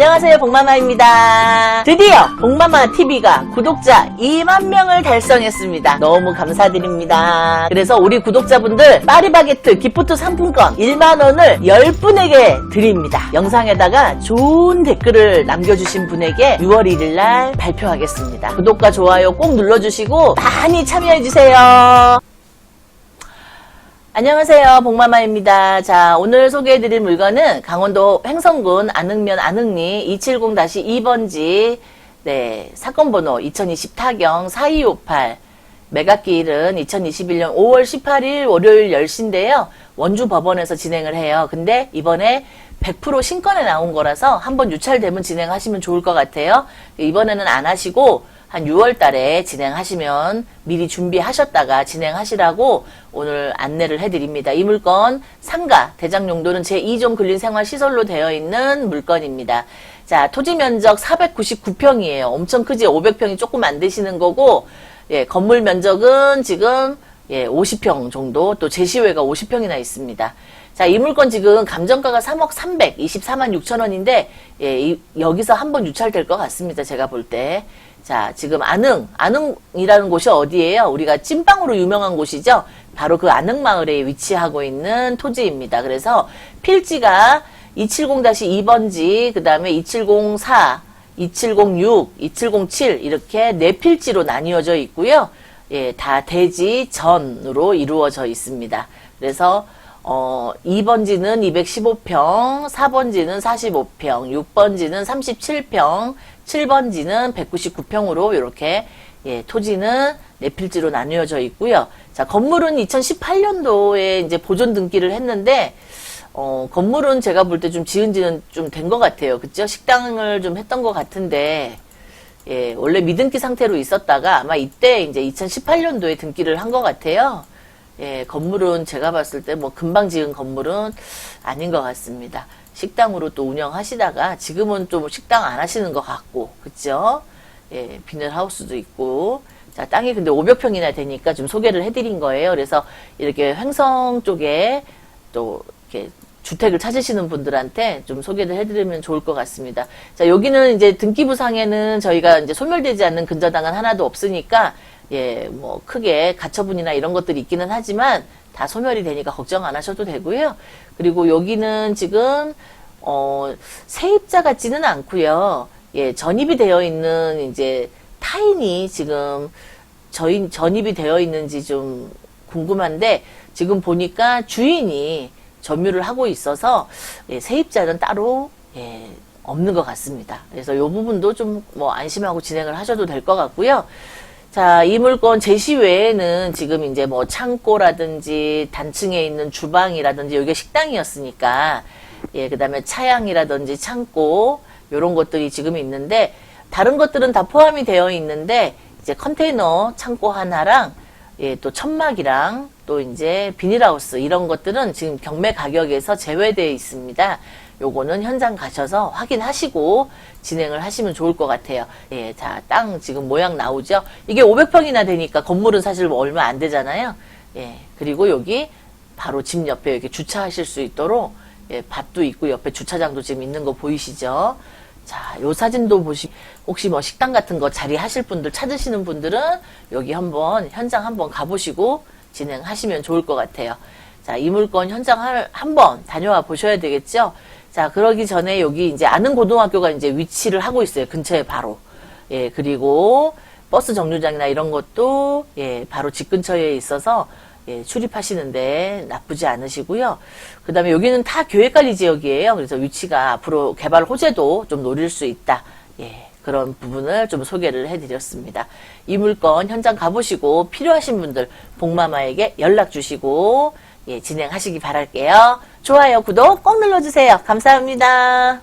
안녕하세요 복마마입니다. 드디어 복마마 TV가 구독자 2만 명을 달성했습니다. 너무 감사드립니다. 그래서 우리 구독자분들 파리바게트 기프트 상품권 1만원을 10분에게 드립니다. 영상에다가 좋은 댓글을 남겨주신 분에게 6월 1일날 발표하겠습니다. 구독과 좋아요 꼭 눌러주시고 많이 참여해주세요 안녕하세요. 복마마입니다. 자, 오늘 소개해드릴 물건은 강원도 횡성군 안흥면 안흥리 270-2번지, 네, 사건 번호 2020 타경 4258, 매각기일은 2021년 5월 18일 월요일 10시인데요. 원주 법원에서 진행을 해요. 근데 이번에 100% 신건에 나온 거라서 한번 유찰되면 진행하시면 좋을 것 같아요. 이번에는 안 하시고 한 6월 달에 진행하시면 미리 준비하셨다가 진행하시라고 오늘 안내를 해드립니다. 이 물건 상가 대장 용도는 제2종 근린생활시설로 되어 있는 물건입니다. 자, 토지 면적 499평이에요. 엄청 크지? 500평이 조금 안 되시는 거고, 예, 건물 면적은 지금 예, 50평 정도, 또 제시외가 50평이나 있습니다. 자, 이 물건 지금 감정가가 3억 324만 6천 원인데, 예, 이- 여기서 한번 유찰될 것 같습니다. 제가 볼 때. 자, 지금 안흥, 안흥이라는 곳이 어디예요? 우리가 찐빵으로 유명한 곳이죠? 바로 그 안흥 마을에 위치하고 있는 토지입니다. 그래서 필지가 270-2번지, 그 다음에 270-4, 270-6, 270-7 이렇게 네 필지로 나뉘어져 있고요. 예, 다 대지 전으로 이루어져 있습니다. 그래서 어, 2번지는 215평, 4번지는 45평, 6번지는 37평, 7번지는 199평으로 이렇게 예, 토지는 네 필지로 나뉘어져 있고요. 자, 건물은 2018년도에 이제 보존 등기를 했는데 어, 건물은 제가 볼 때 좀 지은 지는 좀 된 것 같아요. 그죠? 식당을 좀 했던 것 같은데, 예, 원래 미등기 상태로 있었다가 아마 이때 이제 2018년도에 등기를 한 것 같아요. 예, 건물은 제가 봤을 때 뭐 금방 지은 건물은 아닌 것 같습니다. 식당으로 또 운영하시다가 지금은 좀 식당 안 하시는 것 같고, 그죠? 예, 비닐하우스도 있고. 자, 땅이 근데 500평이나 되니까 좀 소개를 해드린 거예요. 그래서 이렇게 횡성 쪽에 또 이렇게 주택을 찾으시는 분들한테 좀 소개를 해드리면 좋을 것 같습니다. 자, 여기는 이제 등기부상에는 저희가 이제 소멸되지 않는 근저당은 하나도 없으니까, 예, 뭐, 크게 가처분이나 이런 것들이 있기는 하지만, 다 소멸이 되니까 걱정 안 하셔도 되고요. 그리고 여기는 지금, 어, 세입자 같지는 않고요 예, 전입이 되어 있는 이제 타인이 지금 저희 전입이 되어 있는지 좀 궁금한데, 지금 보니까 주인이 점유를 하고 있어서 예, 세입자는 따로 예, 없는 것 같습니다. 그래서 이 부분도 좀 뭐 안심하고 진행을 하셔도 될 것 같고요. 자, 이 물건 제시 외에는 지금 이제 뭐 창고라든지 단층에 있는 주방이라든지 여기가 식당이었으니까 예, 그다음에 차양이라든지 창고 요런 것들이 지금 있는데 다른 것들은 다 포함이 되어 있는데 이제 컨테이너 창고 하나랑 예, 또 천막이랑 또 이제 비닐하우스 이런 것들은 지금 경매 가격에서 제외되어 있습니다. 요거는 현장 가셔서 확인하시고 진행을 하시면 좋을 것 같아요. 예, 자, 땅 지금 모양 나오죠? 이게 500평이나 되니까 건물은 사실 뭐 얼마 안 되잖아요. 예, 그리고 여기 바로 집 옆에 이렇게 주차하실 수 있도록 예, 밭도 있고 옆에 주차장도 지금 있는 거 보이시죠? 자, 요 사진도 보시, 혹시 뭐 식당 같은 거 자리 하실 분들 찾으시는 분들은 여기 한번 현장 한번 가보시고 진행하시면 좋을 것 같아요. 자, 이 물건 현장 한- 한번 다녀와 보셔야 되겠죠? 자, 그러기 전에 여기 이제 아는 고등학교가 이제 위치를 하고 있어요. 근처에 바로. 예, 그리고 버스 정류장이나 이런 것도 예, 바로 집 근처에 있어서 예, 출입하시는데 나쁘지 않으시고요. 그 다음에 여기는 다 교회 관리 지역이에요. 그래서 위치가 앞으로 개발 호재도 좀 노릴 수 있다. 예, 그런 부분을 좀 소개를 해드렸습니다. 이 물건 현장 가보시고 필요하신 분들 복마마에게 연락 주시고 예, 진행하시기 바랄게요. 좋아요, 구독 꼭 눌러주세요. 감사합니다.